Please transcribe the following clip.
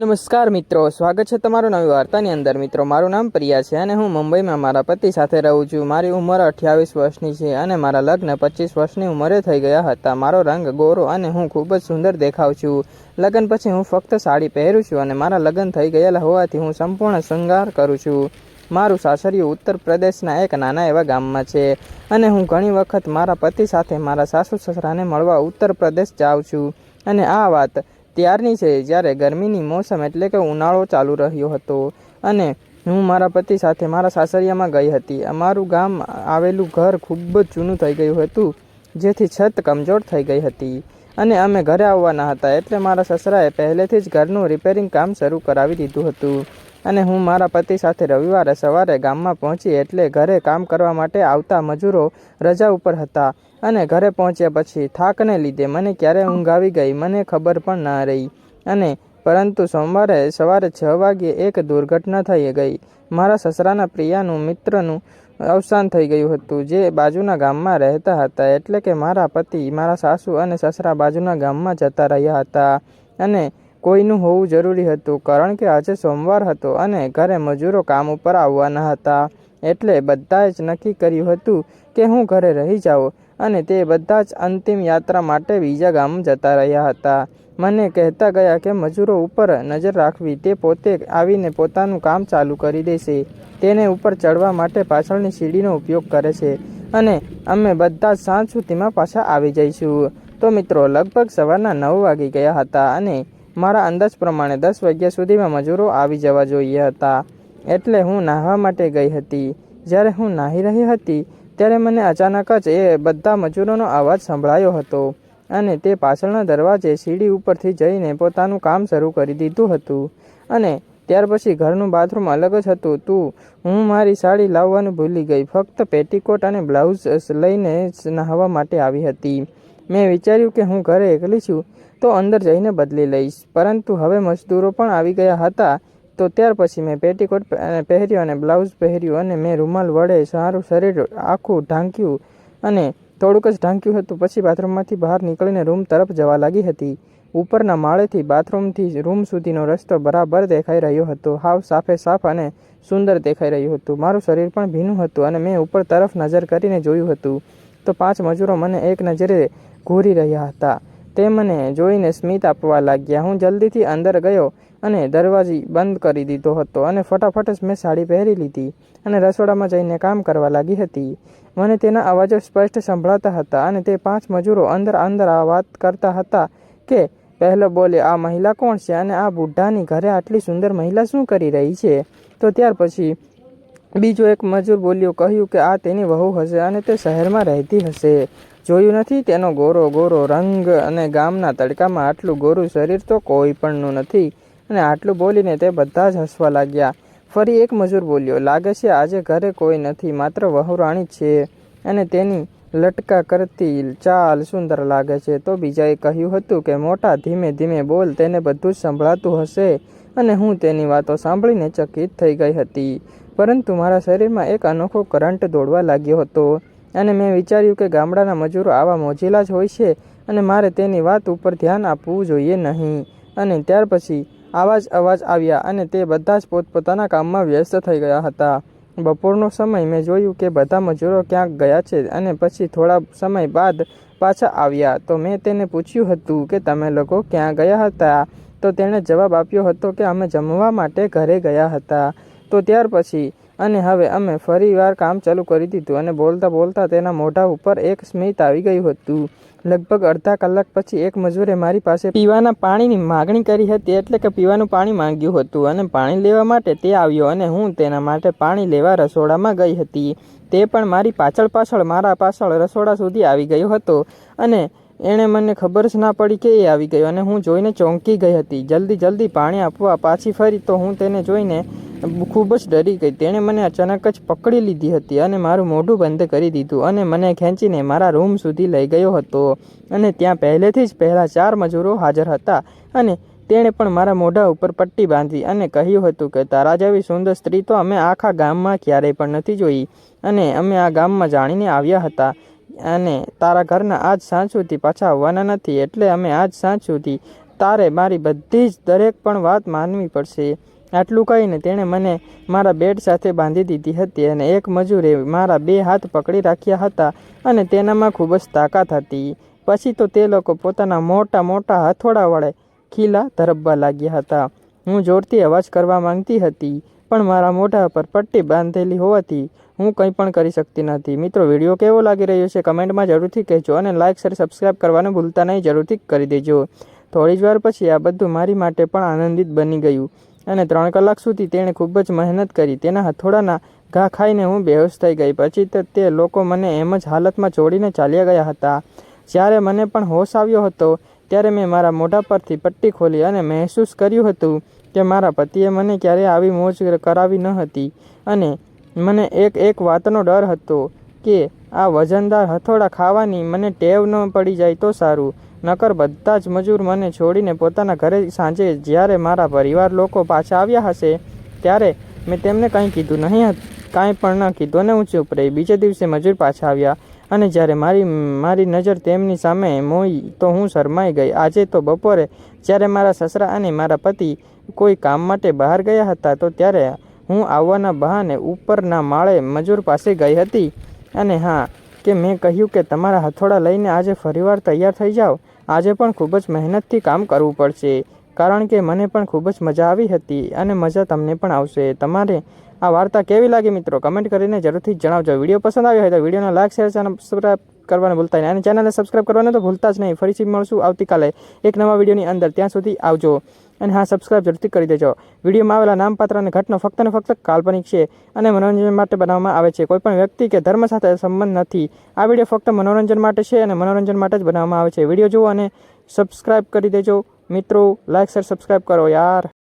નમસ્કાર મિત્રો, સ્વાગત છે તમારું નવી વાર્તાની અંદર. મિત્રો, મારું નામ પ્રિયા છે અને હું મુંબઈમાં મારા પતિ સાથે રહું છું. મારી ઉંમર અઠ્યાવીસ વર્ષની છે અને મારા લગ્ન પચીસ વર્ષની ઉંમરે થઈ ગયા હતા. મારો રંગ ગોરો અને હું ખૂબ જ સુંદર દેખાવ છું. લગ્ન પછી હું ફક્ત સાડી પહેરું છું અને મારા લગ્ન થઈ ગયેલા હોવાથી હું સંપૂર્ણ શૃંગાર કરું છું. મારું સાસરિયું ઉત્તર પ્રદેશના એક નાના એવા ગામમાં છે અને હું ઘણી વખત મારા પતિ સાથે મારા સાસુ સસરાને મળવા ઉત્તર પ્રદેશ જાઉં છું. અને આ વાત ત્યારની છે, જ્યારે ગરમીની મોસમ એટલે કે ઉનાળો ચાલુ રહ્યો હતો અને હું મારા પતિ સાથે મારા સાસરિયામાં ગઈ હતી. અમારું ગામ આવેલું ઘર ખૂબ જ જૂનું થઈ ગયું હતું, જેથી છત કમજોર થઈ ગઈ હતી અને અમે ઘરે આવવાના હતા, એટલે મારા સસરાએ પહેલેથી જ ઘરનું રિપેરિંગ કામ શરૂ કરાવી દીધું હતું. અને હું મારા પતિ સાથે રવિવારે સવારે ગામમાં પહોંચી એટલે ઘરે કામ કરવા માટે આવતા મજૂરો રજા ઉપર હતા અને ઘરે પહોંચ્યા પછી થાકને લીધે મને ક્યારે ઊંઘ આવી ગઈ મને ખબર પણ ના રહી. અને પરંતુ સોમવારે સવારે છ વાગ્યે એક દુર્ઘટના થઈ ગઈ. મારા સસરાના પ્રિયાનું મિત્રનું અવસાન થઈ ગયું હતું જે બાજુના ગામમાં રહેતા હતા એટલે કે મારા પતિ, મારા સાસુ અને સસરા બાજુના ગામમાં જતા રહ્યા હતા. અને કોઈનું હોવું જરૂરી હતું, કારણ કે આજે સોમવાર હતો અને ઘરે મજૂરો કામ ઉપર આવવાના હતા. એટલે બધાએ જ નક્કી કર્યું હતું કે હું ઘરે રહી જાઉં અને તે બધા જ અંતિમ યાત્રા માટે બીજા ગામ જતા રહ્યા હતા. મને કહેતા ગયા કે મજૂરો ઉપર નજર રાખવી, તે પોતે આવીને પોતાનું કામ ચાલુ કરી દેશે. તેને ઉપર ચડવા માટે પાછળની સીડીનો ઉપયોગ કરે છે અને અમે બધા સાંજ સુધીમાં પાછા આવી જઈશું. તો મિત્રો, લગભગ સવારના નવ વાગી ગયા હતા અને મારા અંદાજ પ્રમાણે દસ વાગ્યા સુધીમાં મજૂરો આવી જવા જોઈએ હતા. એટલે હું નાહવા માટે ગઈ હતી. જ્યારે હું નાહી રહી હતી, ત્યારે મને અચાનક જ એ બધા મજૂરોનો અવાજ સંભળાયો હતો અને તે પાછળના દરવાજે સીડી ઉપરથી જઈને પોતાનું કામ શરૂ કરી દીધું હતું. અને ત્યાર પછી ઘરનું બાથરૂમ અલગ જ હતું. તું, હું મારી સાડી લાવવાનું ભૂલી ગઈ. ફક્ત પેટીકોટ અને બ્લાઉઝ લઈને નહાવા માટે આવી હતી. મેં વિચાર્યું કે હું ઘરે એકલી છું, તો અંદર જઈને બદલી લઈશ. પરંતુ હવે મજદૂરો પણ આવી ગયા હતા, તો ત્યાર પછી મેં પેટીકોટ પહેર્યો અને બ્લાઉઝ પહેર્યું અને મેં રૂમાલ વડે સારું શરીર આખું ઢાંક્યું અને થોડુંક જ ઢાંક્યું હતું. પછી બાથરૂમમાંથી બહાર નીકળીને રૂમ તરફ જવા લાગી હતી. ઉપરના માળેથી બાથરૂમથી રૂમ સુધીનો રસ્તો બરાબર દેખાઈ રહ્યો હતો. હાવ સાફે સાફ અને સુંદર દેખાઈ રહ્યું હતું. મારું શરીર પણ ભીનું હતું અને મેં ઉપર તરફ નજર કરીને જોયું હતું. તો પાંચ મજૂરો મને એક નજરે ઘૂરી રહ્યા હતા. તે મને જોઈને સ્મિત આપવા લાગ્યા. હું જલ્દીથી અંદર ગયો અને દરવાજી બંધ કરી દીધો હતો અને ફટાફટ જ મેં સાડી પહેરી લીધી અને રસોડામાં જઈને કામ કરવા લાગી હતી. મને તેના અવાજો સ્પષ્ટ સંભળાતા હતા અને તે પાંચ મજૂરો અંદર અંદર આ વાત કરતા હતા કે, પહેલો બોલે, આ મહિલા કોણ છે? અને આ બુઢાની ઘરે આટલી સુંદર મહિલા શું કરી રહી છે? તો ત્યાર પછી બીજો એક મજૂર બોલ્યો, કહ્યું કે આ તેની વહુ હશે અને તે શહેરમાં રહેતી હશે. જોયું નથી તેનો ગોરો ગોરો રંગ અને ગામના તડકામાં આટલું ગોરું શરીર તો કોઈ પણનું નથી. અને આટલું બોલીને તે બધા જ હસવા લાગ્યા. ફરી એક મજૂર બોલ્યો, લાગે છે આજે ઘરે કોઈ નથી, માત્ર વહુરાણી છે અને તેની લટકા કરતી ચાલ સુંદર લાગે છે. તો બીજાએ કહ્યું હતું કે, મોટા, ધીમે ધીમે બોલ, તેને બધું જ સંભળાતું હશે. અને હું તેની વાતો સાંભળીને ચકિત થઈ ગઈ હતી. પરંતુ મારા શરીરમાં એક અનોખો કરંટ દોડવા લાગ્યો હતો અને મેં વિચાર્યું કે ગામડાના મજૂરો આવા મોજીલા જ હોય છે અને મારે તેની વાત ઉપર ધ્યાન આપવું જોઈએ નહીં. અને ત્યાર પછી આવા જ અવાજ આવ્યા અને તે બધા જ પોતપોતાના કામમાં વ્યસ્ત થઈ ગયા હતા. બપોરનો સમય મેં જોયું કે બધા મજૂરો ક્યાંક ગયા છે અને પછી થોડા સમય બાદ પાછા આવ્યા. તો મેં તેને પૂછ્યું હતું કે તમે લોકો ક્યાં ગયા હતા? તો તેણે જવાબ આપ્યો હતો કે અમે જમવા માટે ઘરે ગયા હતા. તો ત્યાર પછી, અને હવે અમે ફરીવાર કામ ચાલુ કરી દીધું અને બોલતા બોલતા તેના મોઢા ઉપર એક સ્મિત આવી ગયું હતું. લગભગ અડધા કલાક પછી એક મજૂરે મારી પાસે પીવાના પાણીની માગણી કરી હતી એટલે કે પીવાનું પાણી માંગ્યું હતું અને પાણી લેવા માટે તે આવ્યો અને હું તેના માટે પાણી લેવા રસોડામાં ગઈ હતી. તે પણ મારી પાછળ પાછળ, મારા પાછળ રસોડા સુધી આવી ગયો હતો અને એણે મને ખબર જ ના પડી કે એ આવી ગયો અને હું જોઈને ચોંકી ગઈ હતી. જલ્દી જલ્દી પાણી આપવા પાછી ફરી તો હું તેને જોઈને ખૂબ જ ડરી ગઈ. તેણે મને અચાનક જ પકડી લીધી હતી અને મારું મોઢું બંધ કરી દીધું અને મને ખેંચીને મારા રૂમ સુધી લઈ ગયો હતો. અને ત્યાં પહેલેથી જ પહેલાં ચાર મજૂરો હાજર હતા અને તેણે પણ મારા મોઢા ઉપર પટ્ટી બાંધી અને કહ્યું હતું કે, તારા જેવી સુંદર સ્ત્રી તો અમે આખા ગામમાં ક્યારેય પણ નથી જોઈ અને અમે આ ગામમાં જાણીને આવ્યા હતા અને તારા ઘરના આજ સાંજ સુધી પાછા આવવાના નથી, એટલે અમે આજ સાંજ સુધી તારે મારી બધી જ દરેક પણ વાત માનવી પડશે. આટલું કહીને તેણે મને મારા બેડ સાથે બાંધી દીધી હતી અને એક મજૂરે મારા બે હાથ પકડી રાખ્યા હતા અને તેનામાં ખૂબ જ તાકાત હતી. પછી તો તે લોકો પોતાના મોટા મોટા હથોડા વડે ખીલા ધરબવા લાગ્યા હતા. હું જોરથી અવાજ કરવા માંગતી હતી, પણ મારા મોઢા પર પટ્ટી બાંધેલી હોવાથી હું કંઈ પણ કરી શકતી નથી. મિત્રો, વીડિયો કેવો લાગી રહ્યો છે કમેન્ટમાં જરૂરથી કહેજો અને લાઇક શેર સબસ્ક્રાઈબ કરવાનું ભૂલતા નહીં. જરૂરથી કરી દેજો. થોડી જ વાર પછી આ બધું મારી માટે પણ આનંદિત બની ગયું. અને ત્રણ કલાક સુધી તેણે ખૂબ જ મહેનત કરી. તેના હથોડાના ઘા ખાઈને હું બેહોશ થઈ ગઈ. પછી તો તે લોકો મને એમ જ હાલતમાં છોડીને ચાલ્યા ગયા હતા. જ્યારે મને પણ હોશ આવ્યો હતો, ત્યારે મેં મારા મોઢા પરથી પટ્ટી ખોલી અને મહેસૂસ કર્યું હતું કે મારા પતિએ મને ક્યારેય આવી મોજ કરાવી ન હતી. અને મને એક એક વાતનો ડર હતો કે આ વજનદાર હથોડા ખાવાની મને ટેવ ન પડી જાય તો સારું. નકર બધા જ મજૂર મને છોડીને પોતાના ઘરે સાંજે જ્યારે મારા પરિવાર લોકો પાછા આવ્યા હશે, ત્યારે મેં તેમને કંઈ કીધું નહીં કાંઈ પણ ન કીધું ને હું ચૂપ રહી. બીજે દિવસે મજૂર પાછા આવ્યા અને જ્યારે મારી મારી નજર તેમની સામે મોઈ તો હું શરમાઈ ગઈ. આજે તો બપોરે જ્યારે મારા સસરા અને મારા પતિ કોઈ કામ માટે બહાર ગયા હતા, તો ત્યારે હું આવવાના બહાને ઉપરના માળે મજૂર પાસે ગઈ હતી. અને હા કે મેં કહ્યું કે તમારા હથોડા લઈને આજે ફરીવાર તૈયાર થઈ જાઓ. આજે પણ ખૂબ જ મહેનતથી કામ કરવું પડશે. કારણ કે મને પણ ખૂબ જ મજા આવી હતી અને મજા તમને પણ આવશે. તમારે આ વાર્તા કેવી લાગી મિત્રો? કમેન્ટ કરીને જરૂરથી જણાવજો. વીડિયો પસંદ આવ્યો હોય તો વિડીયોને લાઈક, શેર સબસ્ક્રાઈબ કરવાનું ભૂલતા નહીં. અને ચેનલને સબસ્ક્રાઈબ કરવાનું તો ભૂલતા જ નહીં. ફરીથી મળશું આવતીકાલે એક નવા વિડીયોની અંદર. ત્યાં સુધી આવજો અને હા સબસ્ક્રાઈબ જરૂરથી કરી દેજો. વિડીયોમાં આવેલા નામપાત્ર અને ઘટના ફક્ત ને ફક્ત કાલ્પનિક છે અને મનોરંજન માટે બનાવવામાં આવે છે. કોઈપણ વ્યક્તિ કે ધર્મ સાથે સંબંધ નથી. આ વીડિયો ફક્ત મનોરંજન માટે છે અને મનોરંજન માટે જ બનાવવામાં આવે છે. વીડિયો જુઓ અને સબસ્ક્રાઈબ કરી દેજો. મિત્રો લાઇક શેર સબસ્ક્રાઈબ કરો યાર.